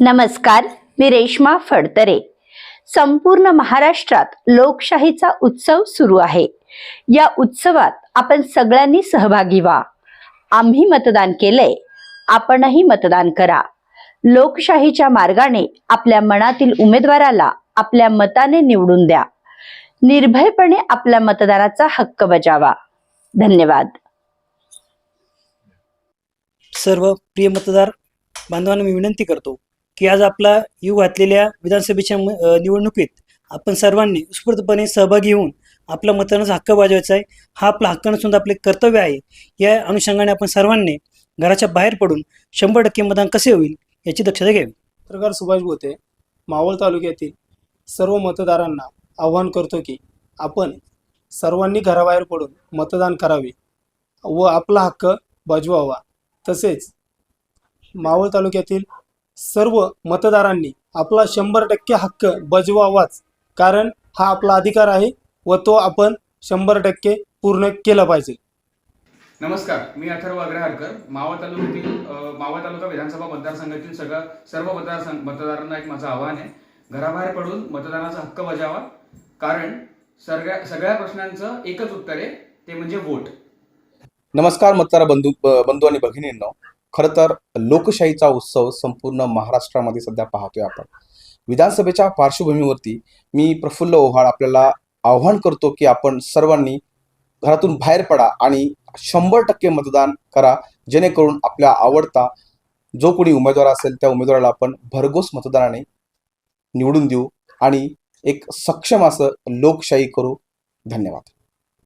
नमस्कार मी रेश्मा फडतरे. संपूर्ण महाराष्ट्रात लोकशाहीचा उत्सव सुरू आहे. या उत्सवात आपण सगळ्यांनी सहभागी व्हा. आम्ही मतदान केलंय आपणही मतदान करा. लोकशाहीच्या मार्गाने आपल्या मनातील उमेदवाराला आपल्या मताने निवडून द्या. निर्भयपणे आपल्या मतदानाचा हक्क बजावा. धन्यवाद. सर्व प्रिय मतदार बांधवांना मी विनंती करतो की आज आपला येऊ घातलेल्या विधानसभेच्या म- निवडणुकीत आपण सर्वांनी उत्स्फूर्तपणे सहभागी होऊन आपला मतानंच हक्क बजावायचा आहे. हा आपला हक्क नसून आपले कर्तव्य आहे. या अनुषंगाने आपण सर्वांनी घराच्या बाहेर पडून शंभर टक्के मतदान कसे होईल याची दक्षता घ्यावी. पत्रकार सुभाष बोते मावळ तालुक्यातील सर्व मतदारांना आवाहन करतो की आपण सर्वांनी घराबाहेर पडून मतदान करावे व आपला हक्क बजवावा. तसेच मावळ तालुक्यातील सर्व मतदारांनी आपला शंभर टक्के हक्क बजवावाच. कारण हा आपला अधिकार आहे व तो आपण शंभर टक्के पूर्ण केला पाहिजे. नमस्कार मी अथर्व अग्रहारकर. मावळ तालुक्यातील अ, मावळ तालुका विधानसभा मतदारसंघातील सगळं सर्व मतदार मतदारांना एक माझं आव्हान आहे. घराबाहेर पडून मतदानाचा हक्क बजावा. कारण सगळ्या सगळ्या प्रश्नांचं एकच उत्तर आहे ते म्हणजे वोट नमस्कार मतदार बंधू बंधू आणि भगिनींनो. खरं तर लोकशाहीचा उत्सव संपूर्ण महाराष्ट्रामध्ये सध्या पाहतोय आपण. विधानसभेच्या पार्श्वभूमीवरती मी प्रफुल्ल ओहाळ आपल्याला आव्हान करतो की आपण सर्वांनी घरातून बाहेर पडा आणि शंभर टक्के मतदान करा जेणेकरून आपल्या आवडता जो कोणी उमेदवार असेल त्या उमेदवाराला आपण भरघोस मतदानाने निवडून देऊ आणि एक सक्षम असं लोकशाही करू. धन्यवाद.